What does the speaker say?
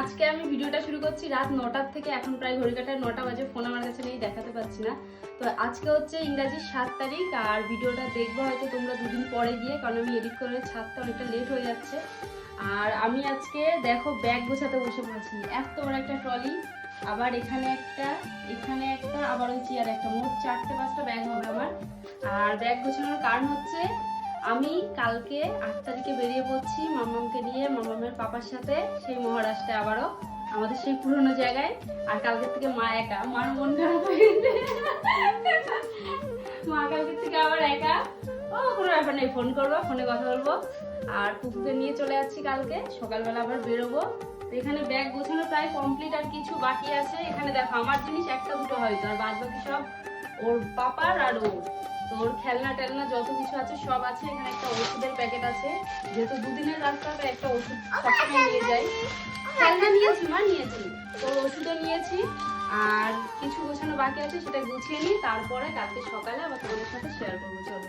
আজকে আমি ভিডিওটা শুরু করছি রাত নটার থেকে, এখন প্রায় ঘড়ি কাটায় নটা বাজে, ফোন আমার কাছে নেই, দেখাতে পাচ্ছি না। তো আজকে হচ্ছে ইংরাজির সাত তারিখ, আর ভিডিওটা দেখব হয়তো তোমরা দুদিন পরে গিয়ে, কারণ আমি এডিট করে ছাড়তে অনেকটা লেট হয়ে যাচ্ছে। আর আমি আজকে দেখো ব্যাগ গোছাতে বসে পড়েছি। এত বড় একটা ট্রলি আবার এখানে একটা এখানে একটা, আবার ওই চেয়ার একটা। মোট চারটে পাঁচটা ব্যাগ হবে আমার। আর ব্যাগ গোছানোর কারণ হচ্ছে আমি কালকে আট তারিখে বেরিয়ে পড়ছি মামামকে নিয়ে মামামের পাপার সাথে, সেই মহারাষ্ট্রে আবারও, আমাদের সেই পুরনো জায়গায়। আর কালকের থেকে মা একা, মার মন খারাপ হয়ে মা কালকের থেকে আবার একা। ও, কোনো ব্যাপার নেই, ফোন করব, ফোনে কথা বলব। আর পুকুকে নিয়ে চলে যাচ্ছি কালকে, সকালবেলা আবার বেরোবো। এখানে ব্যাগ গোছানো প্রায় কমপ্লিট আর কিছু বাকি আছে। এখানে দেখো, আমার জিনিস একটা দুটো হয়তো, আর বাদ বাকি সব ওর পাপার আর ওর। তো ওর খেলনা টেলনা যত কিছু আছে সব আছে এখানে একটা ওষুধের প্যাকেট আছে। যেহেতু দুদিনের রাস্তা হবে একটা ওষুধ সবসময় নিয়ে যাই। খেলনা নিয়েছি মা নিয়েছি। তো ওষুধও নিয়েছি। আর কিছু গোছানো বাকি আছে সেটা গুছিয়ে নিই। তারপরে কালকে সকালে আবার তোমাদের সাথে শেয়ার করব চলো।